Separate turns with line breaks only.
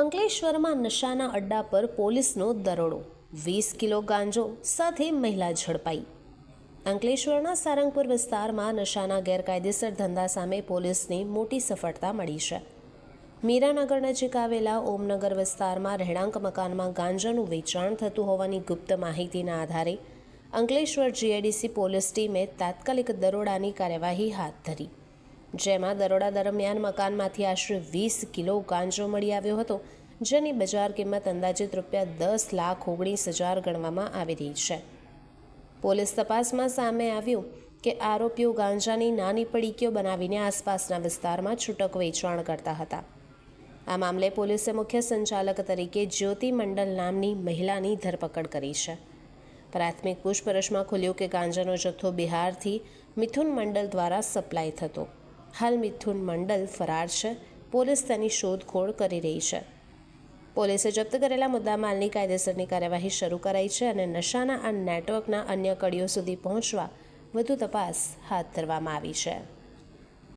અંકલેશ્વરમાં નશાના અડ્ડા પર પોલીસનો દરોડો. વીસ કિલો ગાંજો સાથે મહિલા ઝડપાઈ. અંકલેશ્વરના સારંગપુર વિસ્તારમાં નશાના ગેરકાયદેસર ધંધા સામે પોલીસની મોટી સફળતા મળી છે. મીરાનગર નજીક આવેલા ઓમનગર વિસ્તારમાં રહેણાંક મકાનમાં ગાંજાનું વેચાણ થતું હોવાની ગુપ્ત માહિતીના આધારે અંકલેશ્વર જીઆઈડીસી પોલીસ ટીમે તાત્કાલિક દરોડાની કાર્યવાહી હાથ ધરી. જેમાં દરોડા દરમિયાન મકાનમાંથી આશરે વીસ કિલો ગાંજો મળી આવ્યો હતો, જેની બજાર કિંમત અંદાજિત રૂપિયા દસ લાખ ઓગણીસ હજાર ગણવામાં આવી રહી છે. પોલીસ તપાસમાં સામે આવ્યું કે આરોપીઓ ગાંજાની નાની પડીકીઓ બનાવીને આસપાસના વિસ્તારમાં છૂટક વેચાણ કરતા હતા. આ મામલે પોલીસે મુખ્ય સંચાલક તરીકે જ્યોતિ મંડલ નામની મહિલાની ધરપકડ કરી છે. પ્રાથમિક પૂછપરછમાં ખુલ્યું કે ગાંજાનો જથ્થો બિહારથી મિથુન મંડલ દ્વારા સપ્લાય થતો. હાલ મિથુન મંડલ ફરાર છે. પોલીસ તેની શોધખોળ કરી રહી છે. પોલીસે જપ્ત કરેલા મુદ્દામાલની કાયદેસરની કાર્યવાહી શરૂ કરાઈ છે અને નશાના આ નેટવર્કના અન્ય કડીઓ સુધી પહોંચવા વધુ તપાસ હાથ ધરવામાં આવી છે.